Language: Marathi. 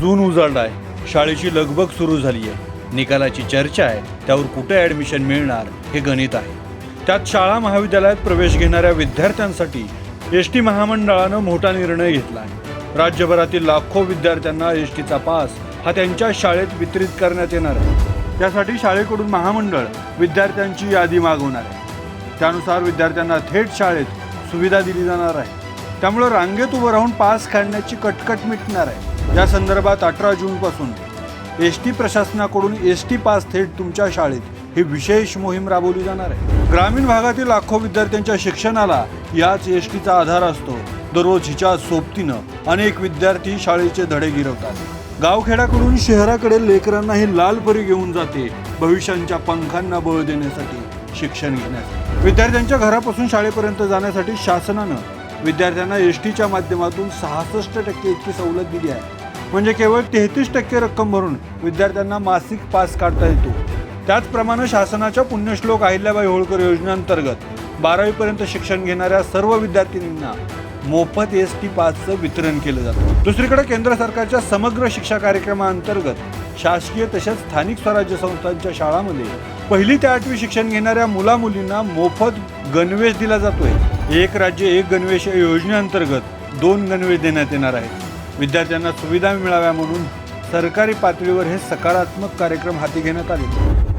जून उजाडला आहे. शाळेची लगबग सुरू झाली आहे. निकालाची चर्चा आहे. त्यावर कुठे ॲडमिशन मिळणार हे गणित आहे. त्यात शाळा महाविद्यालयात प्रवेश घेणाऱ्या विद्यार्थ्यांसाठी एस टी महामंडळानं मोठा निर्णय घेतला आहे. राज्यभरातील लाखो विद्यार्थ्यांना एस टीचा पास हा त्यांच्या शाळेत वितरित करण्यात येणार आहे. त्यासाठी शाळेकडून महामंडळ विद्यार्थ्यांची यादी मागवणार आहे. त्यानुसार विद्यार्थ्यांना थेट शाळेत सुविधा दिली जाणार आहे. त्यामुळे रांगेत उभं राहून पास काढण्याची कटकट मिटणार आहे. या संदर्भात अठरा जूनपासून एस टी प्रशासनाकडून एस टी पास थेट तुमच्या शाळेत ही विशेष मोहीम राबवली जाणार आहे. ग्रामीण भागातील लाखो विद्यार्थ्यांच्या शिक्षणाला याच एस टीचा आधार असतो. दररोज हिच्या सोबतीनं अनेक विद्यार्थी शाळेचे धडे गिरवतात. गावखेड्याकडून शहराकडे लेकरांना ही लाल परी घेऊन जाते भविष्यांच्या पंखांना बळ देण्यासाठी शिक्षण घेण्यासाठी विद्यार्थ्यांच्या घरापासून शाळेपर्यंत जाण्यासाठी शासनानं विद्यार्थ्यांना एस टीच्या माध्यमातून सहासष्ट टक्के इतकी सवलत दिली आहे. म्हणजे केवळ तेहतीस टक्के रक्कम भरून विद्यार्थ्यांना मासिक पास काढता येतो. त्याचप्रमाणे शासनाच्या पुण्यश्लोक अहिल्याबाई होळकर योजनेअंतर्गत बारावीपर्यंत शिक्षण घेणाऱ्या सर्व विद्यार्थिनींना मोफत एस टी पासचं वितरण केलं जातं. दुसरीकडे केंद्र सरकारच्या समग्र शिक्षा कार्यक्रमाअंतर्गत शासकीय तसेच स्थानिक स्वराज्य संस्थांच्या शाळांमध्ये पहिली ते आठवी शिक्षण घेणाऱ्या मुला मुलींना मोफत गणवेश दिला जातोय. एक राज्य एक गणवेश या योजनेअंतर्गत दोन गणवेश देण्यात येणार आहेत. विद्यार्थ्यांना सुविधा मिळाव्या म्हणून सरकारी पातळीवर हे सकारात्मक कार्यक्रम हाती घेण्यात आले.